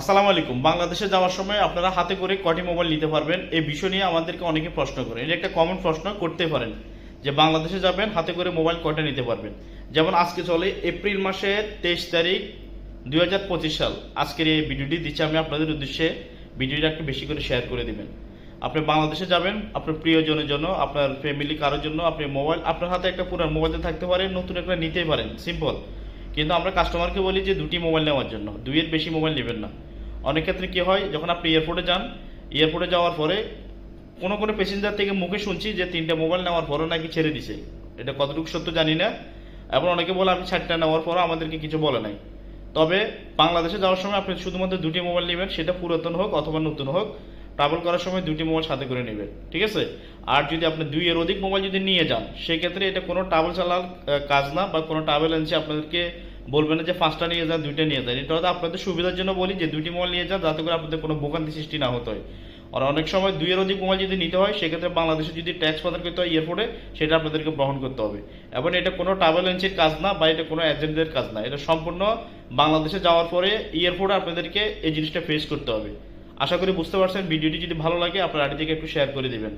আসসালামু আলাইকুম। বাংলাদেশে যাওয়ার সময় আপনারা হাতে করে কটি মোবাইল নিতে পারবেন? এই বিষয় নিয়ে আমাদেরকে অনেকে প্রশ্ন করে এটা একটা কমন প্রশ্ন, করতে পারেন। যে বাংলাদেশে যাবেন, হাতে করে মোবাইল কটা নিতে পারবেন? যেমন আজকে চলে এপ্রিল মাসের তেইশ তারিখ দুই হাজার পঁচিশ সাল। আজকের এই ভিডিওটি দিচ্ছি আমি আপনাদের উদ্দেশ্যে। ভিডিওটা একটু বেশি করে শেয়ার করে দিবেন। আপনি বাংলাদেশে যাবেন, আপনার প্রিয়জনের জন্য, আপনার ফ্যামিলি কারোর জন্য, আপনি মোবাইল, আপনার হাতে একটা পুরান মোবাইল থাকতে পারে, নতুন একটা নিতেই পারেন। সিম্পল কিন্তু আমরা কাস্টমারকে বলি যে দুটি মোবাইল নেওয়ার জন্য। দুইয়ের বেশি মোবাইল নেবেন না। অনেক ক্ষেত্রে কী হয়, যখন আপনি এয়ারপোর্টে যান এয়ারপোর্টে যাওয়ার পরে কোনো কোনো প্যাসেঞ্জার থেকে মুখে শুনছি যে তিনটে মোবাইল নেওয়ার পরও নাকি ছেড়ে দিছে। এটা কতটুকু সত্য জানি না। এবং অনেকে বলে, আপনি চারটা নেওয়ার পরও আমাদেরকে কিছু বলে নাই। তবে বাংলাদেশে যাওয়ার সময় আপনি শুধুমাত্র দুটি মোবাইল নেবেন, সেটা পুরাতন হোক অথবা নতুন হোক ট্রাভেল করার সময় দুটি মোবাইল সাথে করে নেবেন, ঠিক আছে? আর যদি আপনি দুই এর অধিক মোবাইল যদি নিয়ে যান, সেক্ষেত্রে এটা কোনো ট্রাভেল চালার কাজ না বা কোনো ট্রাভেল এজেন্সি আপনাদেরকে বলবে না যে পাঁচটা নিয়ে যান, দুইটা নিয়ে যান। এটা হয়তো আপনাদের সুবিধার জন্য বলি, যে দুইটি মোবাইল নিয়ে যান, যাতে করে আপনাদের কোনো ভোগান্তি সৃষ্টি না হতে হয়। আর অনেক সময় দুইয়ের অধিক মোবাইল যদি নিতে হয়, সেক্ষেত্রে বাংলাদেশে যদি ট্যাক্স প্রদান করতে হয় এয়ারপোর্টে সেটা আপনাদেরকে বহন করতে হবে। এবং এটা কোনো ট্রাভেল এজেন্সির কাজ না বা এটা কোনো এজেন্টদের কাজ না। এটা সম্পূর্ণ বাংলাদেশে যাওয়ার পরে এয়ারপোর্টে আপনাদেরকে এই জিনিসটা ফেস করতে হবে। আশা করি বুঝতে পারছেন, ভিডিওটি যদি ভালো লাগে, আপনার আইডি থেকে একটু শেয়ার করে দিবেন।